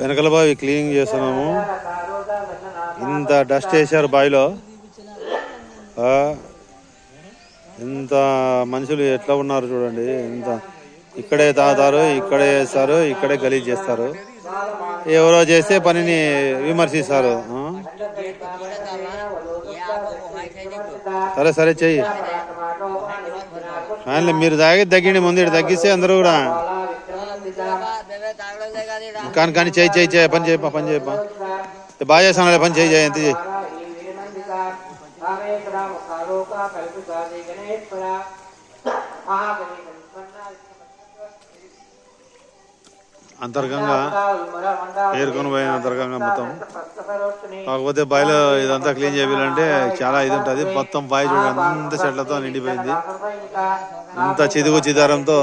వెనకల బావి క్లీనింగ్ చేస్తున్నాము. ఇంత డస్ట్ వేసారు బావిలో. ఇంత మనుషులు ఎట్లా ఉన్నారు చూడండి. ఇంత ఇక్కడే తాగుతారు ఇక్కడే వేస్తారు ఇక్కడే గలీజ్ చేస్తారు. ఎవరో చేస్తే పనిని విమర్శిస్తారు? సరే సరే చెయ్యి. మీరు తాగి తగ్గిండి ముందు తగ్గిస్తే అందరూ కూడా కానీ కానీ చేయి చేయి చేయి పని చేయప్ప పని చేయప్ప బాగా చేస్తాను పని చేయి చేయి ఎంత చేయి. అంతర్గంగా ఏరుకొని పోయిన అంతర్గంగా మొత్తం. కాకపోతే బాయిలో ఇదంతా క్లీన్ చేయాలంటే చాలా ఇది ఉంటుంది. మొత్తం బాయి చూడండి అంత చెట్లతో నిండిపోయింది. అంత చిదుగు చిదారంతో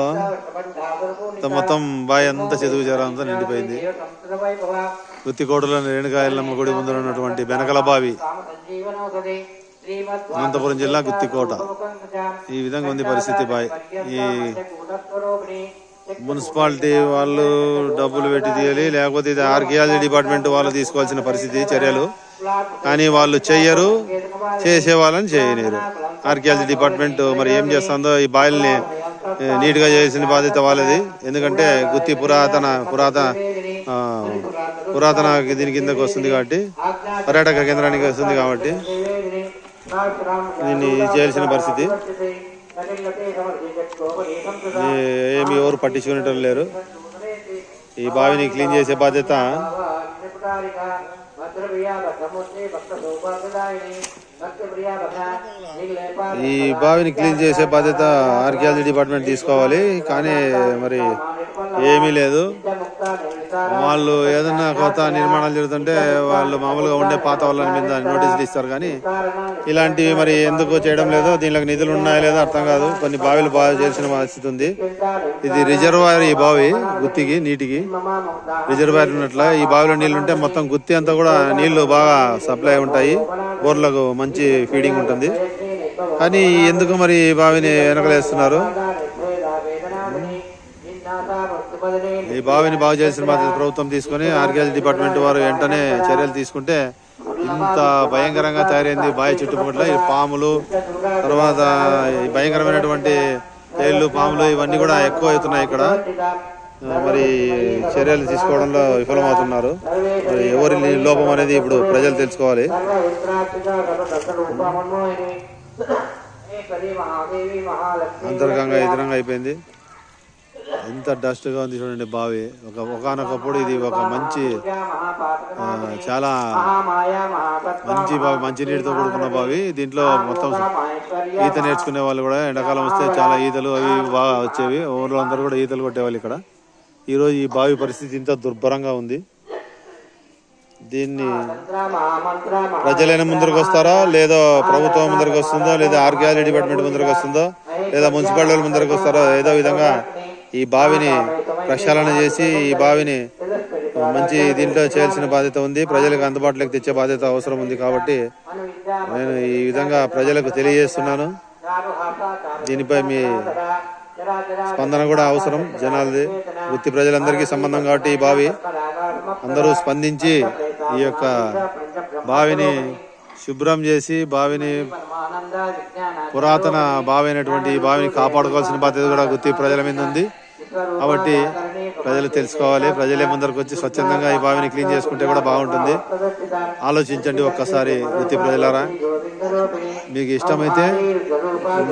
మొత్తం బావి అంత చిదుగు చిదారంతో నిండిపోయింది. గుత్తికోటలో రేణుకాయలమ్మ గుడి ముందర ఉన్నటువంటి వెనకల బావి. అనంతపురం జిల్లా గుత్తికోట ఈ విధంగా ఉంది పరిస్థితి బాయ్. ఈ మున్సిపాలిటీ వాళ్ళు డబ్బులు పెట్టి తీయాలి లేకపోతే ఇది ఆర్కియాలజీ డిపార్ట్మెంట్ వాళ్ళు తీసుకోవాల్సిన పరిస్థితి చర్యలు. కానీ వాళ్ళు చెయ్యరు చేసే వాళ్ళని చేయలేరు. ఆర్కియాలజీ డిపార్ట్మెంట్ మరి ఏం చేస్తుందో ఈ బాయిల్ని నీట్గా చేసిన బాధ్యత వాళ్ళది. ఎందుకంటే గుత్తి పురాతన పురాతన పురాతన దీని కిందకు వస్తుంది కాబట్టి పర్యాటక కేంద్రానికి వస్తుంది కాబట్టి దీన్ని చేయాల్సిన పరిస్థితి. ఏమి ఎవరు పట్టించుకునేటం లేరు. ఈ బావిని క్లీన్ చేసే బాధ్యత ఈ బావిని క్లీన్ చేసే బాధ్యత ఆర్కియాలజీ డిపార్ట్మెంట్ తీసుకోవాలి. కానీ మరి ఏమీ లేదు. వాళ్ళు ఏదన్నా కొత్త నిర్మాణాలు జరుగుతుంటే వాళ్ళు మామూలుగా ఉండే పాత వాళ్ళని మీద నోటీసులు ఇస్తారు కానీ ఇలాంటివి మరి ఎందుకు చేయడం లేదో దీనిలో నిధులు ఉన్నాయో లేదో అర్థం కాదు. కొన్ని బావిలు బాగా చేసిన పరిస్థితి ఉంది. ఇది రిజర్వాయర్ ఈ బావి గుత్తికి నీటికి. రిజర్వాయర్ ఉన్నట్ల ఈ బావిలో నీళ్ళు ఉంటే మొత్తం గుత్తి అంతా కూడా నీళ్ళు బాగా సప్లై ఉంటాయి. బోర్లకు మంచి ఫీడింగ్ ఉంటుంది. కానీ ఎందుకు మరి ఈ బావిని వెనకలేస్తున్నారు? ఈ బావిని బాగు చేసిన బాధ్యత ప్రభుత్వం తీసుకొని ఆర్కియాలజీ డిపార్ట్మెంట్ వారు వెంటనే చర్యలు తీసుకుంటే ఇంత భయంకరంగా తయారైంది బావి చుట్టుపక్కల ఈ పాములు తర్వాత ఈ భయంకరమైనటువంటి తేళ్ళు పాములు ఇవన్నీ కూడా ఎక్కువ అవుతున్నాయి ఇక్కడ మరి చర్యలు తీసుకోవడంలో విఫలమవుతున్నారు. మరి ఎవరి లోపం అనేది ఇప్పుడు ప్రజలు తెలుసుకోవాలి. అంతర్గంగా ఎదురంగా అయిపోయింది. ఎంత డస్ట్గా ఉంది చూడండి బావి. ఒక ఒకనొకప్పుడు ఇది ఒక మంచి చాలా మంచి బావి మంచి నీటితో కూడుకున్న బావి. దీంట్లో మొత్తం ఈత నేర్చుకునే వాళ్ళు కూడా ఎండాకాలం వస్తే చాలా ఈతలు అవి బాగా వచ్చేవి. ఊర్లో అందరూ కూడా ఈతలు కొట్టేవాళ్ళు ఇక్కడ. ఈరోజు ఈ బావి పరిస్థితి ఇంత దుర్భరంగా ఉంది. దీన్ని ప్రజలైన ముందరకు వస్తారా? లేదా ప్రభుత్వం ముందరకు వస్తుందో? లేదా ఆర్కియాలజీ డిపార్ట్మెంట్ ముందరకు వస్తుందో? లేదా మున్సిపాలిటీ ముందరకు వస్తారో? ఏదో విధంగా ఈ బావిని ప్రక్షాళన చేసి ఈ బావిని మంచి దీంట్లో చేయాల్సిన బాధ్యత ఉంది. ప్రజలకు అందుబాటులోకి తెచ్చే బాధ్యత అవసరం ఉంది కాబట్టి నేను ఈ విధంగా ప్రజలకు తెలియజేస్తున్నాను. దీనిపై మీ స్పందన కూడా అవసరం. జనాలది వృత్తి ప్రజలందరికీ సంబంధం కాబట్టి ఈ బావి అందరూ స్పందించి ఈ యొక్క బావిని శుభ్రం చేసి బావిని పురాతన బావి ఈ బావిని కాపాడుకోవాల్సిన బాధ్యత కూడా గుత్తి ప్రజల మీద ఉంది. కాబట్టి ప్రజలు తెలుసుకోవాలి. ప్రజలే ముందరకు వచ్చి స్వచ్ఛందంగా ఈ బావిని క్లీన్ చేసుకుంటే కూడా బాగుంటుంది. ఆలోచించండి ఒక్కసారి వృత్తి ప్రజలారా. మీకు ఇష్టమైతే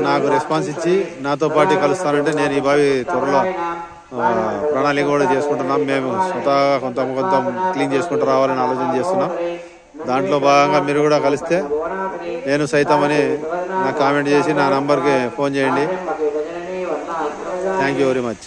నాకు రెస్పాన్స్ ఇచ్చి నాతో పాటు కలుస్తానంటే నేను ఈ బావి త్వరలో ప్రణాళిక కూడా చేసుకుంటున్నాం. మేము స్వతహాగా కొంత కొంత క్లీన్ చేసుకుంటూ రావాలని ఆలోచన చేస్తున్నాం. దాంట్లో భాగంగా మీరు కూడా కలిస్తే నేను సైతం అని నాకు కామెంట్ చేసి నా నంబర్కి ఫోన్ చేయండి. Thank you very much